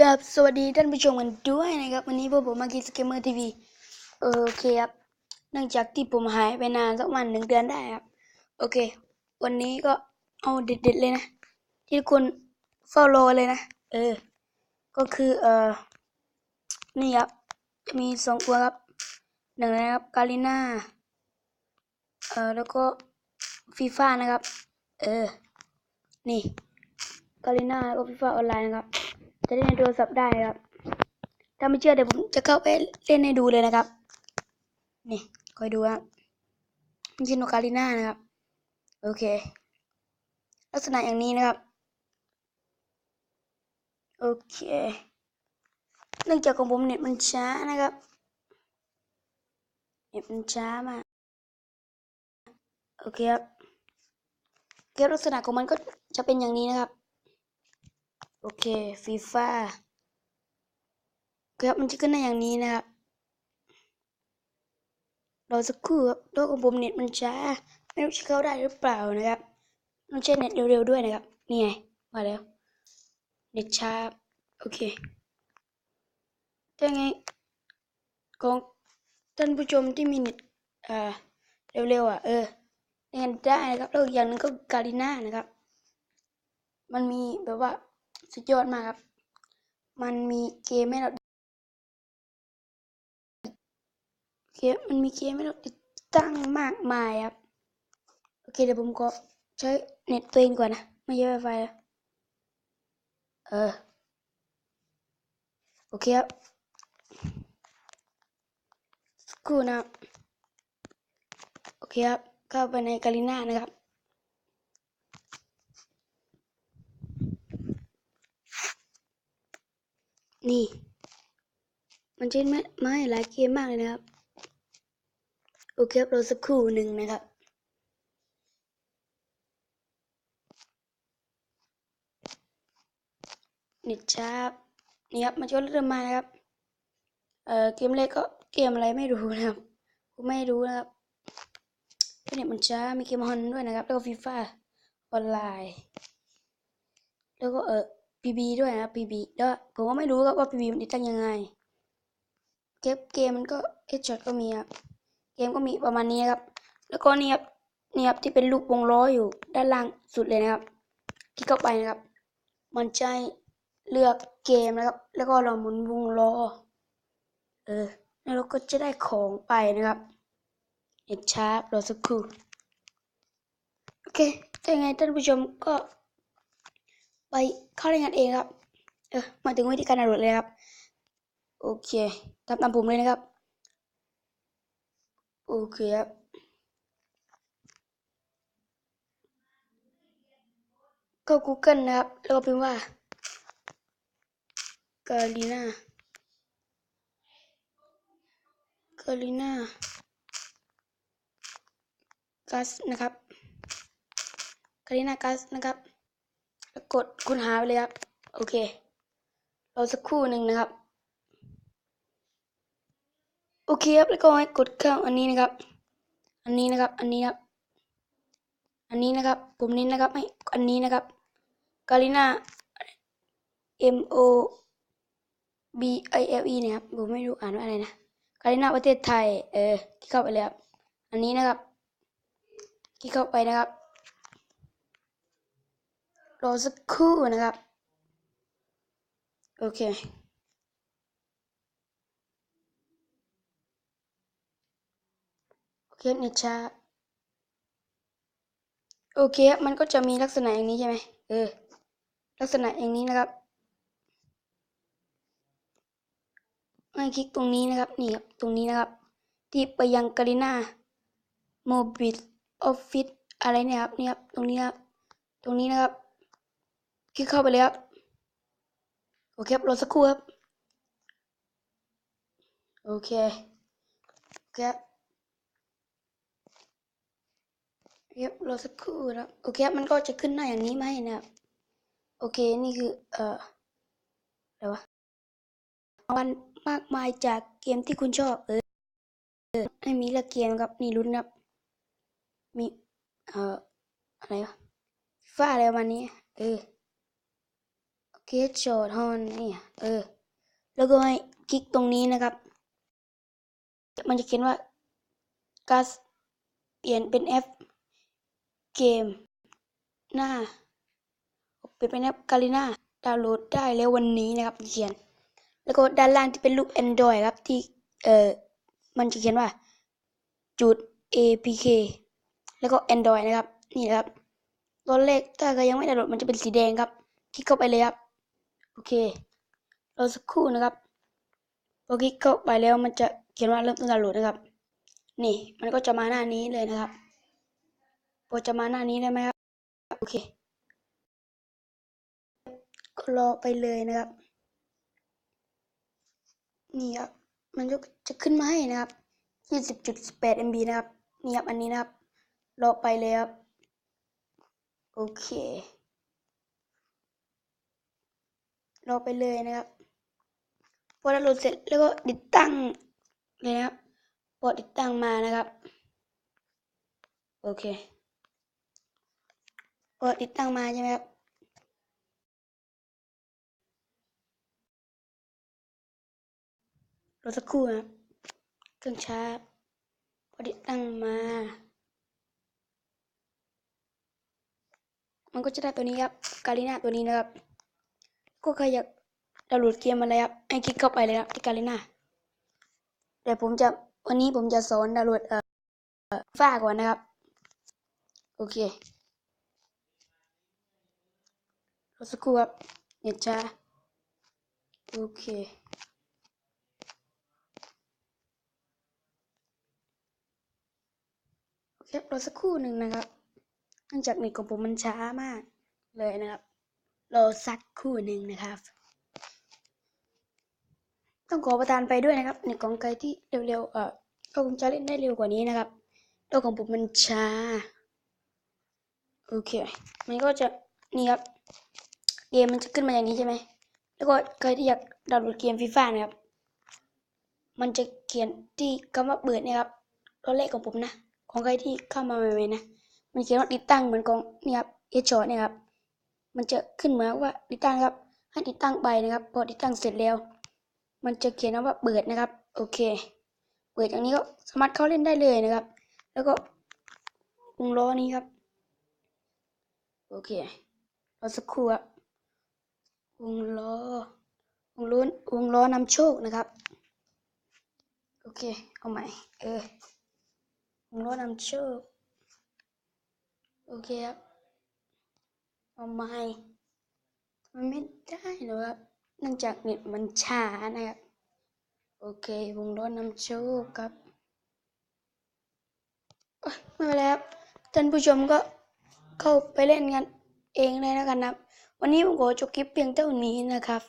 กับสวัสดีท่านผู้ชมกันด้วยนะครับ วันนี้พวกผมมากีสเกมเมอร์ทีวีโอเคครับเนื่องจากที่ผมหายไปนานสักวันหนึ่งเดือนได้ครับ โอเค วันนี้ก็เอาเด็ดๆเลยนะ ที่ทุกคนเฝ้ารอเลยนะ เออ ก็คือเออนี่ครับจะมีสองตัวครับหนึ่งนะครับกาลิน่าเออแล้วก็ฟีฟ่านะครับ เออ นี่กาลิน่าแล้วก็ฟีฟ่าออนไลน์นะครับ จะเล่นในโทรศัพท์ได้ครับ ถ้าไม่เชื่อเดี๋ยวผมจะเข้าไปเล่นให้ดูเลยนะครับ นี่คอยดูครับมันชื่อโนกาลิน่านะครับ โอเค ลักษณะอย่างนี้นะครับ โอเค เนื่องจากของผมเน็ตมันช้านะครับ เน็ตมันช้ามาก โอเคครับเกมลักษณะของมันก็จะเป็นอย่างนี้นะครับ โอเคฟีฟ่าครับมันจะขึ้นในอย่างนี้นะครับเรอสักครู่ครับโลกของผมเน็ตมันช้า ไม่รู้จะเข้าได้หรือเปล่านะครับต้องใช้เน็ตเร็วๆด้วยนะครับ นี่ไง มาแล้ว เน็ตช้า โอเคถ้าไงของท่านผู้ชมที่มีเน็ตอ่าเร็วๆอะ เออเล่นได้นะครับแล้วอย่างหนึงก็การีน่านะครับ มันมีแบบว่า สุดยอดมากครับ มันมีเกมให้เราเกมมันมีเกมให้เราติดตั้งมากมายครับ โอเคเดี๋ยวผมก็ใช้เน็ตตัวเองก่อนนะ ไม่ใช่ไวไฟเออ โอเคครับกูนะ โอเคครับ เข้าไปในกาลิน่านะครับ นี่ มันใช้ไม่ไม่หลายเกมมากเลยนะครับ โอเคครับเราสักครู่หนึ่งนะครับน็ตช้าบนี่ครับมันก็เริ่มมานะครับ เอ่อเกมแรกก็เกมอะไรไม่รู้นะครับผมไม่รู้นะครับเน็ตมันช้ามีเกมฮอนด้วยนะครับ แล้วก็ฟีฟ่าออนไลน์ แล้วก็เออ พีบีด้วยนะครับพีบีแล้วผมก็ไม่รู้ครับว่าพีบีมันติดตั้งยังไง เกมเกมมันก็เอชช็อตก็มีครับ เกมก็มีประมาณนี้ครับ แล้วก็นี่ครับนี่ครับที่เป็นลูกวงล้ออยู่ด้านล่างสุดเลยนะครับ คลิกเข้าไปนะครับ มันจะเลือกเกมนะครับ แล้วก็เราหมุนวงล้อ เออ แล้วเราก็จะได้ของไปนะครับเอ็ดชาร์ปรอสักครู่โอเคถ้ายังไงท่านผู้ชมก็ ไปเข้ารายงานเองครับ เออมาถึงวิธีการดาวน์โหลดเลยครับ โอเคทำตามผมเลยนะครับ โอเคครับเข้า Google นะครับ แล้วก็พิมพ์ว่ากาลิน่ากาลิน่ากัสนะครับกาลิน่ากัสนะครับ กดค้นหาไปเลยครับ โอเครอสักครู่หนึ่งนะครับ โอเคครับแล้วก็ให้กดเข้าอันนี้นะครับ อันนี้นะครับ อันนี้ครับ อันนี้นะครับ ผมนี้นะครับให้อันนี้นะครับกาลิน่า M O B I L E นะครับผมไม่รู้อ่านว่าอะไรนะกาลิน่าประเทศไทย เออคลิกเข้าไปเลยครับ อันนี้นะครับ คลิกเข้าไปนะครับ รอสักครู่นะครับ โอเค โอเคเน็ตช้าโอเคมันก็จะมีลักษณะอย่างนี้ใช่ไหมเออ ลักษณะอย่างนี้นะครับให้คลิกตรงนี้นะครับ นี่ครับ ตรงนี้นะครับ ที่ไปยังกาลิน่าโมบิลออฟฟิศอะไรเนี่ยครับ นี่ครับ ตรงนี้ครับ ตรงนี้นะครับ คลิกเข้าไปเลยครับ โอเคครับรอสักครู่ครับ โอเค โอเคครับเรียบรอสักครู่นะโอเคครับมันก็จะขึ้นหน้าอย่างนี้มาให้นะครับ โอเคนี่คือ เอ่ออะไรวะวันมากมายจากเกมที่คุณชอบเออเออให้มีลือกเกมครับนี่ลุ้นครับ มี เอ่อ อะไรวะฟ้าอะไรประมาณนี้ เออ โอเกโชดฮอนนี่เออ แล้วก็ให้คลิกตรงนี้นะครับ มันจะเขียนว่า gas เปลี่ยนเป็น f เกม หน้า เปลี่ยนเป็นแอปกาลิน่าดาวน์โหลดได้แล้ววันนี้นะครับเขียน แล้วก็ด้านล่างที่เป็นรูป Android ครับที่เอ่อมันจะเขียนว่า จุด apk แล้วก็ Android นะครับ นี่นะครับตอนแรกถ้าใครยังไม่ดาวน์โหลดมันจะเป็นสีแดงครับ คลิกเข้าไปเลยครับ โอเครอสักครู่นะครับพอคลิกเข้าไปแล้วมันจะเขียนว่าเริ่มต้นดาวน์โหลดนะครับ นี่มันก็จะมาหน้านี้เลยนะครับพอจะมาหน้านี้ได้ไหมครับโอเคก็รอไปเลยนะครับ นี่ครับมันก็จะขึ้นมาให้นะครับ20.18 MB นะครับ นี่ครับอันนี้นะครับ รอไปเลยครับ โอเค รอไปเลยนะครับพอดาโหลดเสร็จแล้วก็ติดตั้งเลยนะครับพอติดตั้งมานะครับ โอเคพอติดตั้งมาใช่ไหมครับรอสักครู่นะครับเครื่องช้าพอติดตั้งมา มันก็จะได้ตัวนี้ครับ กาลิน่าตัวนี้นะครับ ก็ใครอยากดาวน์โหลดเกมอะไรครับให้คลิกเข้าไปเลยครับที่กาลิน่าเดี๋ยวผมจะวันนี้ผมจะสอนดาวน์โหลดเอ่อฟ้าก่อนนะครับ โอเครอสักครู่ครับเน็ตช้าโอเคโอเครอสักครู่หนึ่งนะครับเนื่องจากเน็ตของผมมันช้ามากเลยนะครับ รอสักคู่หนึ่งนะครับ ต้องขอประทานไปด้วยนะครับเน็ตของใครที่เร็วๆเอ่อก็คงจะเล่นได้เร็วกว่านี้นะครับโลกของผมมันช้าโอเค มันก็จะนี่ครับ เกมมันจะขึ้นมาอย่างนี้ใช่ไหม แล้วก็ใครที่อยากดาวน์โหลดเกมฟีฟ่านะครับ มันจะเขียนที่คำว่าเปิดเนะครับตัวเลขของผมนะ ของใครที่เข้ามาใหม่ๆนะ มันเขียนว่าติดตั้งเหมือนของนี่ครับเอชอเนี่ยครับ มันจะขึ้นมือนว่าติดตั้งครับ ให้ติดตั้งไปนะครับ พอติดตั้งเสร็จแล้ว มันจะเขียนว่าเปิดนะครับ โอเค เปิดอย่างนี้ก็สามารถเข้าเล่นได้เลยนะครับ แล้วก็วงล้อนี้ครับ โอเครอสักครู่ครับวงล้อวงล้อวงล้อนำโชคนะครับ โอเค เอาใหม่ เออวงล้อนำโชค โอเคครับ เอาใหม่มันไม่ได้หรอครับเนื่องจากเน็ตมันช้านะครับ โอเควงล้อนำโชคครับไม่เป็นไรครับท่านผู้ชมก็เข้าไปเล่นกันเองเลยแล้วกันนะครับ วันนี้ผมขอจบคลิปเพียงเท่านี้นะครับ